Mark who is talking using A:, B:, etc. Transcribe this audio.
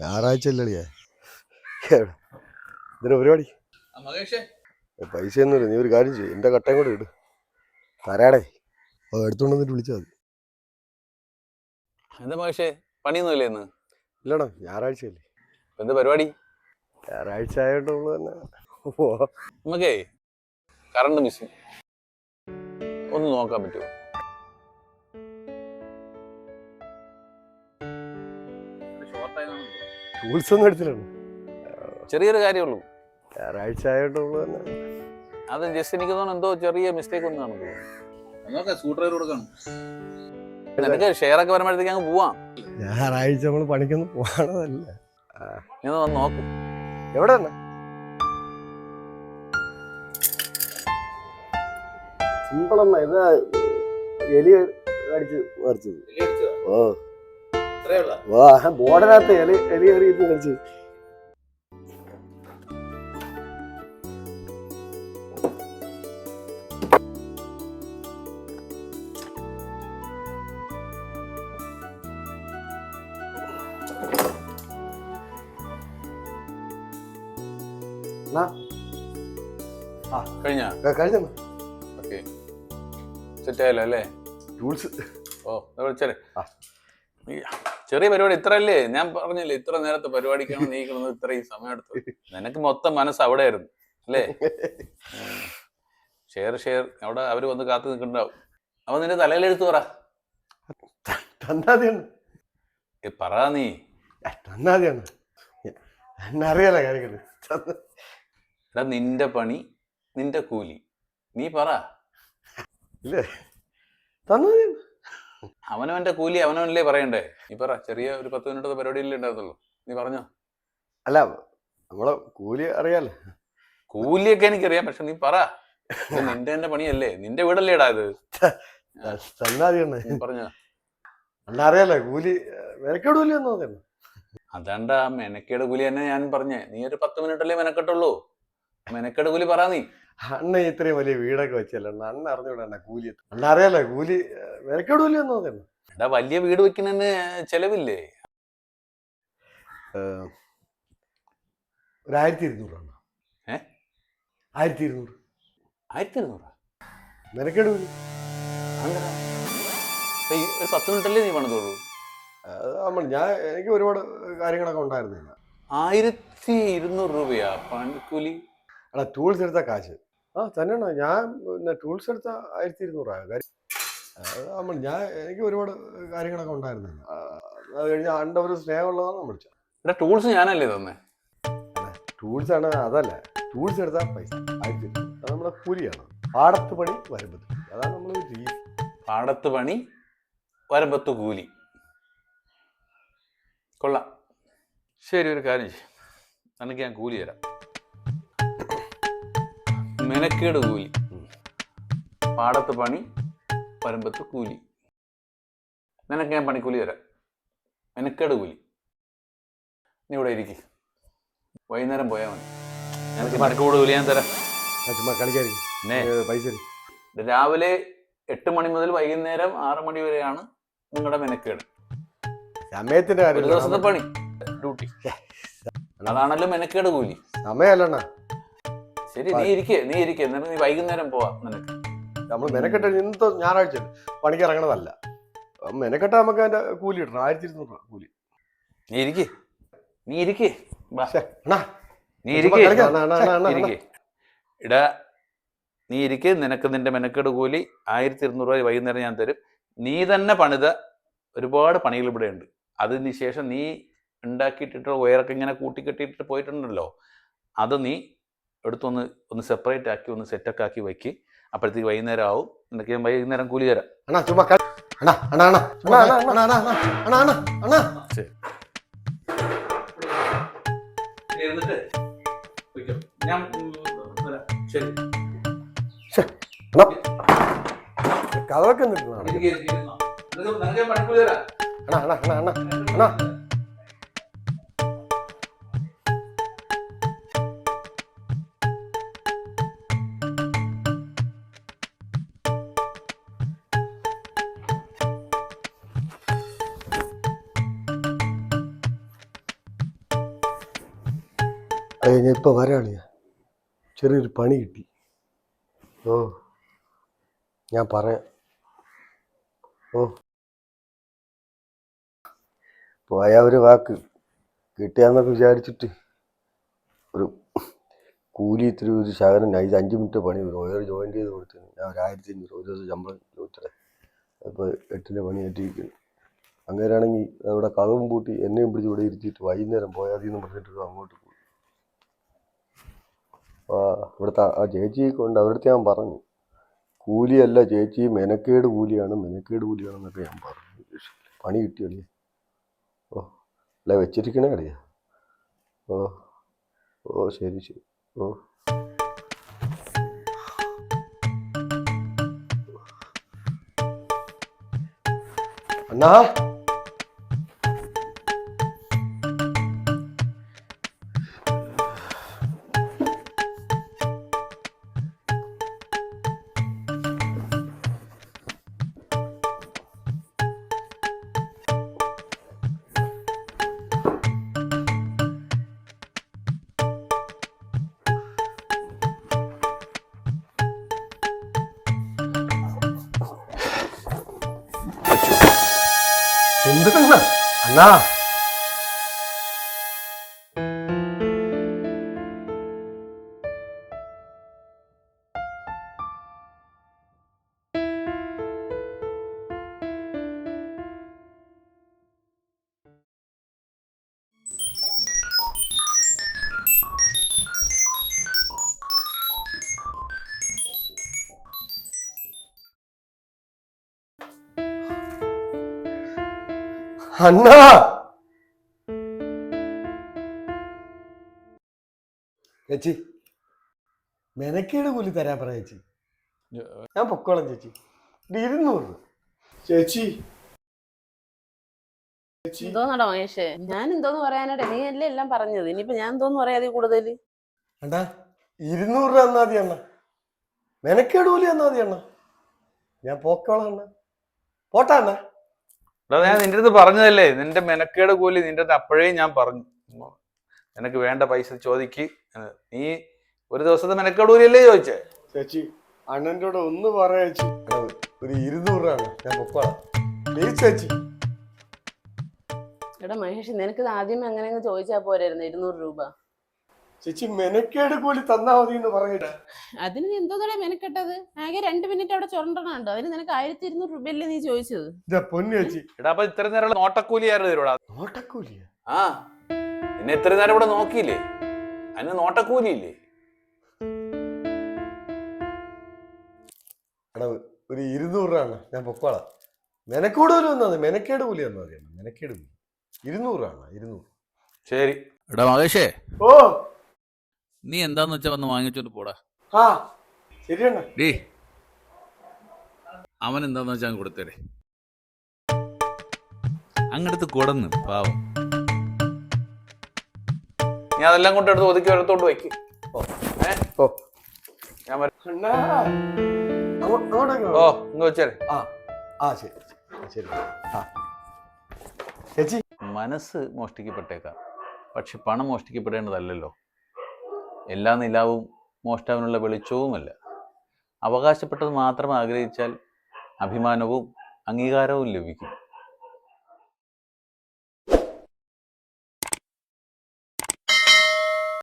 A: ഞായറാഴ്ച അല്ലടിയേ ഇതിന് പരിപാടി? പൈസ ഒന്നുമില്ല നീ ഒരു കാര്യം ചെയ്യും. എന്റെ കട്ടയും കൂടെ ഇട്. തരാടേ. അത് എടുത്തുകൊണ്ട് വന്നിട്ട് വിളിച്ചാൽ മതി.
B: എന്താ മഹേഷേ? പണിയൊന്നുമില്ലേ ഇന്ന്?
A: ഇല്ലടാ ഞായറാഴ്ച അല്ലേ
B: എന്താ പരിപാടി?
A: ഞായറാഴ്ച നമ്മൾ തന്നെ.
B: നമുക്കേ കറണ്ട് മിസ്സിങ് ഒന്ന് നോക്കാൻ പറ്റുമോ?
A: ടൂൾസ് ഒന്നും എടുത്തില്ലാണ്
B: ചെറിയൊരു കാര്യമുള്ളൂ.
A: ഞായറാഴ്ച ആയിട്ടുള്ളൂ തന്നെ.
B: അത് ജസ്റ്റ് എനിക്ക് തോന്നുന്നു എന്തോ ചെറിയ മിസ്റ്റേക്ക് ഒന്ന് നമുക്ക്
C: നോക്കാം സ്കൂട്ടർ കൊടുക്കണം.
B: നിനക്ക് ഷെയർ ഒക്കെ വരുമ്പോഴത്തേക്ക് അങ്ങ് പോവാം.
A: ഞായറാഴ്ച നമ്മൾ പണിക്കൊന്നും പോകണതല്ല
B: നീ ഒന്ന് വന്ന് നോക്ക്.
A: എവിടെ തന്നെ സിമ്പിളമ്മ ഇതാ എലി അടിച്ച് മറിച്ചത് ഓ. ബോർഡിനകത്ത് എലി എലി എറിയിട്ട് കളിച്ച്.
B: കഴിഞ്ഞ?
A: കഴിഞ്ഞ?
B: ഓക്കെ. സെറ്റ് ആയല്ലോ അല്ലേ?
A: ടൂൾസ്
B: ഓ ദാ വിളിച്ചാലേ
A: ആ.
B: ചെറിയ പരിപാടി ഇത്ര അല്ലേ ഞാൻ പറഞ്ഞില്ലേ ഇത്ര നേരത്തെ പരിപാടിക്കാണ് നീ കിടന്നത് ഇത്രയും സമയം എടുത്തു നിനക്ക് മൊത്തം മനസ്സ് അവിടെ ആയിരുന്നു അല്ലേ? ഷെയർ ഷെയർ അവിടെ അവർ വന്ന് കാത്തു നിൽക്കുന്നുണ്ടാവും അപ്പൊ നിന്റെ തലയിലെടുത്ത് പറ. പറ നീ. എടാ നിന്റെ പണി നിന്റെ കൂലി. നീ പറ.
A: ഇല്ലേ?
B: അവനവന്റെ കൂലി അവനവനല്ലേ പറയണ്ടേ? നീ പറ ചെറിയ ഒരു പത്ത് മിനിറ്റത്തെ പരിപാടിയിലേ ഉണ്ടായിരുന്നുള്ളൂ നീ പറഞ്ഞോ.
A: അല്ല നമ്മളെ കൂലി അറിയാലോ.
B: കൂലിയൊക്കെ എനിക്കറിയാം പക്ഷെ നീ പറ. നിന്റെ എന്റെ പണിയല്ലേ? നിന്റെ വീടല്ലേടാ ഇത്? പറഞ്ഞോ.
A: അറിയാലോ കൂലി
B: അതാണ്ടാ മെനക്കേട് കൂലി തന്നെ ഞാൻ പറഞ്ഞേ. നീ ഒരു പത്ത് മിനിറ്റ് അല്ലേ മെനക്കെട്ടുള്ളൂ. മെനക്കേട് കൂലി പറ നീ.
A: അണ്ണ ഇത്രയും വലിയ വീടൊക്കെ വെച്ചല്ലോ? അണ്ണ അണ്ണ അറിഞ്ഞൂടാ അണ്ണ കൂലി അണ്ണ അറിയാലോ കൂലി വിലക്കെടൂല എന്ന് തോന്നുന്നു
B: എടാ വലിയ വീട് വെക്കുന്നതിന് ചെലവില്ലേ?
A: ഒരു ആയിരത്തി ഇരുന്നൂറ് അണ്ണ.
B: ഏ?
A: ആയിരത്തി ഇരുന്നൂറ്
B: ആയിരത്തി ഇരുന്നൂറ്
A: വിലക്കെടൂല
B: ഒരു പത്ത് മിനിറ്റല്ലേ നീ
A: നമ്മൾ ഞാൻ എനിക്ക് ഒരുപാട് കാര്യങ്ങളൊക്കെ ഉണ്ടായിരുന്നില്ല.
B: ആയിരത്തി ഇരുന്നൂറ് രൂപയാ പണിക്കൂലി?
A: എടാ ടൂൾസ് എടുത്ത കാശ്. ആ തന്നെയാണ്. ഞാൻ പിന്നെ ടൂൾസ് എടുത്ത ആയിരത്തി ഇരുന്നൂറാണ് കാര്യം നമ്മൾ ഞാൻ എനിക്ക് ഒരുപാട് കാര്യങ്ങളൊക്കെ ഉണ്ടായിരുന്നു അത് കഴിഞ്ഞ് അണ്ട ഒരു സ്നേഹമുള്ളതാണ് വിളിച്ചത്.
B: എടാ ടൂൾസ് ഞാനല്ലേ തന്നെ?
A: ടൂൾസ് ആണ് അതല്ല. ടൂൾസ് എടുത്താൽ പൈസ. ആയിരത്തി അത് നമ്മുടെ കൂലിയാണ്. പാടത്ത് പണി വരുമ്പത്ത് അതാണ് നമ്മൾ രീതി.
B: പാടത്ത് പണി വരമ്പത്ത് കൂലി. കൊള്ളാം. ശരി ഒരു കാര്യം ചെയ്യും. നിനക്ക് ഞാൻ കൂലി തരാം. മെനക്കേട് കൂലി. പാടത്ത് പണി പരമ്പത്ത് കൂലി. നിനക്ക് ഞാൻ പണിക്കൂലി തരാം. മെനക്കേട് കൂലി. നീ ഇവിടെ ഇരിക്കും. വൈകുന്നേരം പോയാൽ മതി. നിനക്ക് പണിക്കൂട് കൂലി ഞാൻ തരാം.
A: പൈസ.
B: രാവിലെ എട്ട് മണി മുതൽ വൈകുന്നേരം ആറ് മണി വരെയാണ് നിങ്ങളുടെ മെനക്കേട്.
A: സമയത്തിന്റെ
B: ഒരു ദിവസത്തെ
A: കാര്യം
B: പണി. ഡ്യൂട്ടി. അതാണല്ലോ മെനക്കേട് കൂലി.
A: സമയമല്ലണ്ണ
B: ശരി നീ ഇരിക്കേ നീ ഇരിക്കേ എന്നിട്ട് നീ വൈകുന്നേരം പോവാ നിനക്ക്.
A: നമ്മൾ മെനക്കെട്ട് ഇന്നത്തെ ഞായറാഴ്ച പണിക്ക് ഇറങ്ങണതല്ല. മെനക്കെട്ട നമുക്ക് അതിന്റെ കൂലി കിട്ടണം ആയിരത്തി ഇരുന്നൂറ് രൂപ കൂലി.
B: നീ ഇരിക്കേ. നീ ഇരിക്കേ. നീ ഇരിക്കേ. ഇടാ നീ ഇരിക്കേ. നിനക്ക് നിന്റെ മെനക്കെട് കൂലി ആയിരത്തി ഇരുന്നൂറ് രൂപ വൈകുന്നേരം ഞാൻ തരും. നീ തന്നെ പണിത ഒരുപാട് പണികൾ ഇവിടെ ഉണ്ട്. അതിന് ശേഷം നീ ഉണ്ടാക്കിയിട്ടിട്ട് വയറൊക്കെ ഇങ്ങനെ കൂട്ടിക്കെട്ടിയിട്ട് പോയിട്ടുണ്ടല്ലോ. അത് നീ എടുത്തൊന്ന് ഒന്ന് സെപ്പറേറ്റ് ആക്കി ഒന്ന് സെറ്റൊക്കെ ആക്കി വെക്ക് അപ്പോഴത്തേക്ക് വൈകുന്നേരം ആവും എന്നൊക്കെ ഞാൻ വൈകുന്നേരം കൂലി തരാം
A: അണ്ണാ ചുമ്മാ കളി അണ്ണാ അണ്ണാ അണ്ണാ അണ്ണാ അണ്ണാ അണ്ണാ അണ്ണാ അണ്ണാ അണ്ണാ
B: ശരി ഞാൻ ശരി
A: കഥയൊക്കെ ഞാൻ
B: പണിക്കൂലി തരാം
A: അണ്ണാ അണ്ണാ അണ്ണാ അണ്ണാ അണ്ണാ ഞാൻ ഇപ്പോൾ വരാണ് ഞാൻ. ചെറിയൊരു പണി കിട്ടി. ഓ ഞാൻ പറയാം. ഓ. പോയ ഒരു വാക്ക്. കിട്ടിയാന്നൊക്കെ വിചാരിച്ചിട്ട് ഒരു കൂലി ഇത്തിരി ഒരു ശകലം ഇത് അഞ്ച് മിനിറ്റ് പണി. ഓരോ ജോയിൻ ചെയ്ത് കൊടുത്തു ഞാൻ ഒരു ആയിരത്തി അഞ്ഞൂറ് ഒരു ദിവസം ശമ്പളം ചോദിച്ചത്. അപ്പോൾ എട്ടിന്റെ പണി ഏറ്റിരിക്കുന്നു അങ്ങനെയാണെങ്കിൽ അവിടെ കളവും പൂട്ടി എന്നെയും പിടിച്ച് ഇവിടെ ഇരുത്തിയിട്ട് വൈകുന്നേരം പോയാൽ മതി എന്ന് പറഞ്ഞിട്ട് അങ്ങോട്ട് ആ ഇവിടുത്തെ ആ ചേച്ചിയെ കൊണ്ട് അവരുടെ ഞാൻ പറഞ്ഞു കൂലിയല്ല ചേച്ചി മെനക്കേട് കൂലിയാണ് മെനക്കേട് കൂലിയാണെന്നൊക്കെ ഞാൻ പറഞ്ഞു. പണി കിട്ടിയല്ലേ ഓ അല്ല വെച്ചിരിക്കണേ കളിയാ ഓ ഓ ശരി ശരി. ഓ. അണ്ണാ! அண்ணா അണ്ണാ! ചേച്ചി മെനക്കേട് കൂലി തരാൻ പറ ചേച്ചി. ഞാൻ പൊക്കോളാം ചേച്ചി. ഇത് ഇരുന്നൂറ്. ചേച്ചി.
D: എന്തോന്നടാ മഹേഷേ? ഞാൻ എന്തോന്ന് പറയാനാട്ടെ നീ അല്ലേ എല്ലാം പറഞ്ഞത്? ഇനിയിപ്പോ ഞാൻ എന്തോന്ന് പറയാതെ കൂടുതൽ
A: അണ്ണാ ഇരുന്നൂറ് രൂപ തന്നാ മതി അണ്ണ. മെനക്കേട് കൂലി തന്നാ മതി അണ്ണ. ഞാൻ പോക്കോളാം അണ്ണ. പോട്ടാ അണ്ണ.
B: എടാ ഞാൻ നിന്റെ അടുത്ത് പറഞ്ഞതല്ലേ നിന്റെ മെനക്കേട് കൂലി നിന്റെ അടുത്ത് അപ്പോഴേ ഞാൻ പറഞ്ഞു. നിനക്ക് വേണ്ട പൈസ ചോദിക്ക്. നീ ഒരു ദിവസത്തെ മെനക്കേട് കൂലിയല്ലേ ചോദിച്ചേ?
A: ചേച്ചി അണ്ണന്റെ കൂടെ ഒന്ന് പറയാ ഒരു ഇരുന്നൂറ് രൂപ ഞാൻ പൊക്കോളാം പ്ലീസ് ചേച്ചി.
D: എടാ മഹേഷ് നിനക്ക് ആദ്യം ആദ്യമേ അങ്ങനെ ചോദിച്ചാൽ ചോദിച്ചാ പോരായിരുന്നു ഇരുന്നൂറ് രൂപ.
A: ചേച്ചി മെനക്കേട് കൂലി തന്നാ മതി എന്ന് പറയട്ടെ
D: അതിന് നീ തന്നെ മെനക്കെട്ടത്? ആകെ രണ്ട് മിനിറ്റ് അവിടെ ചുരണ്ടണുണ്ട്? അതിന് നിനക്ക് ആയിരത്തി ഇരുന്നൂറ് രൂപയല്ലേ നീ ചോദിച്ചത്?
A: ഇതാ പൊന്നു ചേച്ചി.
B: എടാ അപ്പൊ ഇത്ര നേരം നോട്ടക്കൂലി ആരും തരൂടാ
A: നോട്ടക്കൂലിയാ?
B: ആ എന്നെ ഇത്ര നേരം ഇവിടെ നോക്കിയില്ലേ? അതിന് നോട്ടക്കൂലി ഇല്ലേ
A: എടാ ഒരു ഇരുന്നൂറ് രൂപ അണ്ണാ. ഞാൻ പൊക്കോളാം. മെനക്കൂട് കൂലി വന്നാൽ മെനക്കേട് കൂലി തന്നാ മതി. മെനക്കേട് കൂലി. ഇരുന്നൂറ്.
B: ശരി.
C: എടാ മഹേഷേ.
A: ഓ.
C: നീ എന്താന്ന് വെച്ചാ വന്ന് വാങ്ങിച്ചോണ്ട് പോടാ.
A: ആ
C: ഡേ അവൻ എന്താന്ന് വെച്ചാ കൊടുത്തരേ. അങ്ങടുത്ത് കൊടന്ന് പാവം.
B: ഞാൻ അതെല്ലാം കൊണ്ട് എടുത്ത് ഒതുക്കി എടുത്തോണ്ട് വയ്ക്ക്.
A: ഓ
B: ഏ?
A: ഓ.
B: ഞാൻ ഓ വെച്ചേരെ.
A: ആ ആ ശരി ശരി. ആ. ചേച്ചി.
B: മനസ്സ് മോഷ്ടിക്കപ്പെട്ടേക്കാം. പക്ഷെ പണം മോഷ്ടിക്കപ്പെടേണ്ടതല്ലല്ലോ. എല്ലാ നിലാവും മോഷ്ടാവിനുള്ള വെളിച്ചവുമല്ല. അവകാശപ്പെട്ടത് മാത്രം ആഗ്രഹിച്ചാൽ അഭിമാനവും അംഗീകാരവും ലഭിക്കും.